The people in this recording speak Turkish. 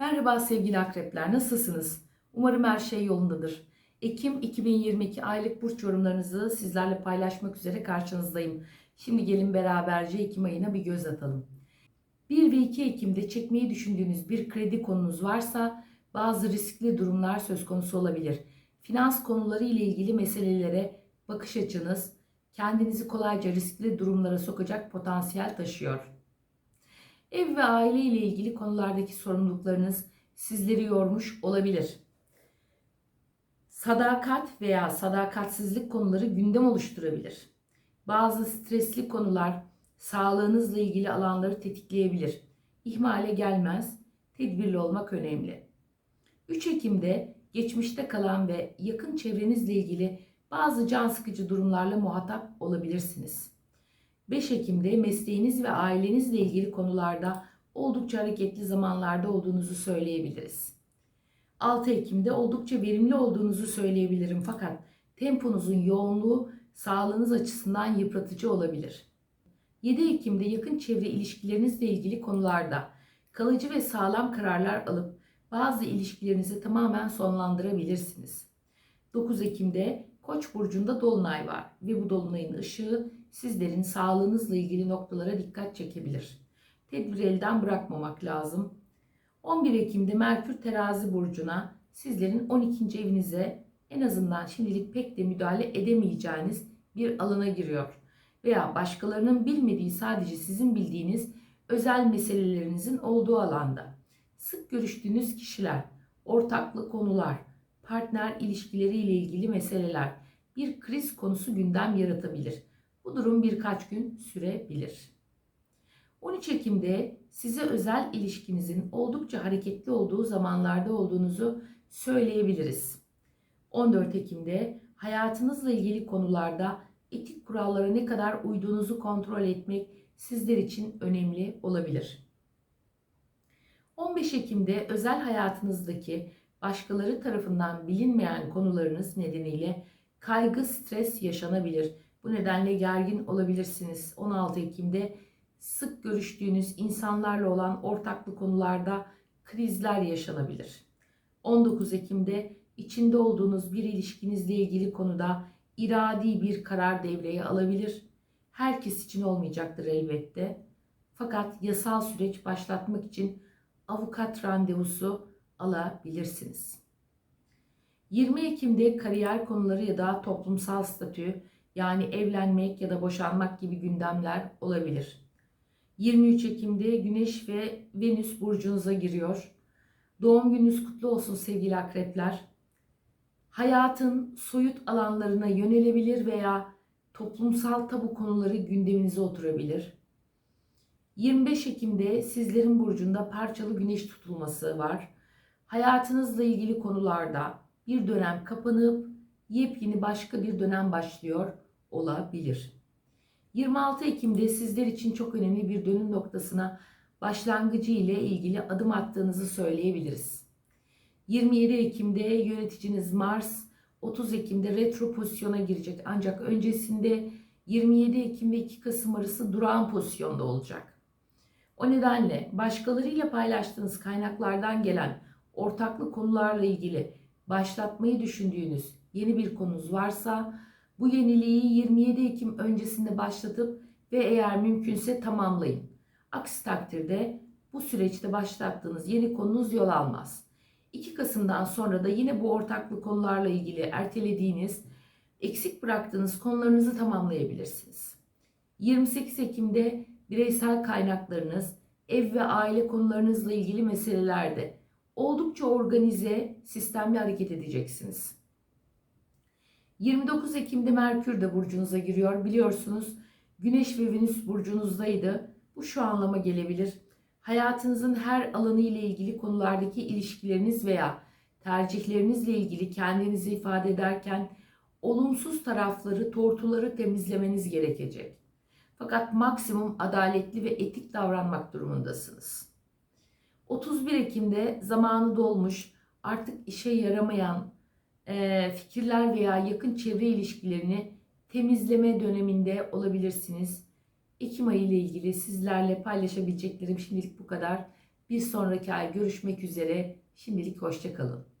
Merhaba sevgili akrepler, nasılsınız? Umarım her şey yolundadır. Ekim 2022 aylık burç yorumlarınızı sizlerle paylaşmak üzere karşınızdayım. Şimdi gelin beraberce Ekim ayına bir göz atalım. 1 ve 2 Ekim'de çekmeyi düşündüğünüz bir kredi konunuz varsa bazı riskli durumlar söz konusu olabilir. Finans konuları ile ilgili meselelere bakış açınız kendinizi kolayca riskli durumlara sokacak potansiyel taşıyor. Ev ve aile ile ilgili konulardaki sorumluluklarınız sizleri yormuş olabilir. Sadakat veya sadakatsizlik konuları gündem oluşturabilir. Bazı stresli konular sağlığınızla ilgili alanları tetikleyebilir. İhmale gelmez, tedbirli olmak önemli. 3 Ekim'de geçmişte kalan ve yakın çevrenizle ilgili bazı can sıkıcı durumlarla muhatap olabilirsiniz. 5 Ekim'de mesleğiniz ve ailenizle ilgili konularda oldukça hareketli zamanlarda olduğunuzu söyleyebiliriz. 6 Ekim'de oldukça verimli olduğunuzu söyleyebilirim fakat temponuzun yoğunluğu sağlığınız açısından yıpratıcı olabilir. 7 Ekim'de yakın çevre ilişkilerinizle ilgili konularda kalıcı ve sağlam kararlar alıp bazı ilişkilerinizi tamamen sonlandırabilirsiniz. 9 Ekim'de Koç burcunda dolunay var ve bu dolunayın ışığı sizlerin sağlığınızla ilgili noktalara dikkat çekebilir. Tedbir elden bırakmamak lazım. 11 Ekim'de Merkür Terazi burcuna sizlerin 12. evinize en azından şimdilik pek de müdahale edemeyeceğiniz bir alana giriyor. Veya başkalarının bilmediği sadece sizin bildiğiniz özel meselelerinizin olduğu alanda. Sık görüştüğünüz kişiler, ortaklı konular, partner ilişkileri ile ilgili meseleler bir kriz konusu gündem yaratabilir. Bu durum birkaç gün sürebilir. 13 Ekim'de size özel ilişkinizin oldukça hareketli olduğu zamanlarda olduğunuzu söyleyebiliriz. 14 Ekim'de hayatınızla ilgili konularda etik kurallara ne kadar uyduğunuzu kontrol etmek sizler için önemli olabilir. 15 Ekim'de özel hayatınızdaki başkaları tarafından bilinmeyen konularınız nedeniyle kaygı, stres yaşanabilir. Bu nedenle gergin olabilirsiniz. 16 Ekim'de sık görüştüğünüz insanlarla olan ortaklı konularda krizler yaşanabilir. 19 Ekim'de içinde olduğunuz bir ilişkinizle ilgili konuda iradi bir karar devreye alabilir. Herkes için olmayacaktır elbette. Fakat yasal süreç başlatmak için avukat randevusu alabilirsiniz. 20 Ekim'de kariyer konuları ya da toplumsal statü yani evlenmek ya da boşanmak gibi gündemler olabilir. 23 Ekim'de Güneş ve Venüs burcunuza giriyor. Doğum gününüz kutlu olsun sevgili akrepler. Hayatın soyut alanlarına yönelebilir veya toplumsal tabu konuları gündeminize oturabilir. 25 Ekim'de sizlerin burcunda parçalı güneş tutulması var. Hayatınızla ilgili konularda bir dönem kapanıp yepyeni başka bir dönem başlıyor olabilir. 26 Ekim'de sizler için çok önemli bir dönüm noktasına başlangıcı ile ilgili adım attığınızı söyleyebiliriz. 27 Ekim'de yöneticiniz Mars 30 Ekim'de retro pozisyona girecek ancak öncesinde 27 Ekim ve 2 Kasım arası durağan pozisyonda olacak. O nedenle başkalarıyla paylaştığınız kaynaklardan gelen ortaklı konularla ilgili başlatmayı düşündüğünüz yeni bir konunuz varsa bu yeniliği 27 Ekim öncesinde başlatıp ve eğer mümkünse tamamlayın. Aksi takdirde bu süreçte başlattığınız yeni konunuz yol almaz. 2 Kasım'dan sonra da yine bu ortaklı konularla ilgili ertelediğiniz, eksik bıraktığınız konularınızı tamamlayabilirsiniz. 28 Ekim'de bireysel kaynaklarınız, ev ve aile konularınızla ilgili meselelerde oldukça organize, sistemli hareket edeceksiniz. 29 Ekim'de Merkür de burcunuza giriyor. Biliyorsunuz Güneş ve Venüs burcunuzdaydı. Bu şu anlama gelebilir. Hayatınızın her alanı ile ilgili konulardaki ilişkileriniz veya tercihlerinizle ilgili kendinizi ifade ederken olumsuz tarafları, tortuları temizlemeniz gerekecek. Fakat maksimum adaletli ve etik davranmak durumundasınız. 31 Ekim'de zamanı dolmuş, artık işe yaramayan e, fikirler veya yakın çevre ilişkilerini temizleme döneminde olabilirsiniz. Ekim ayı ile ilgili sizlerle paylaşabileceklerim şimdilik bu kadar. Bir sonraki ay görüşmek üzere. Şimdilik hoşçakalın.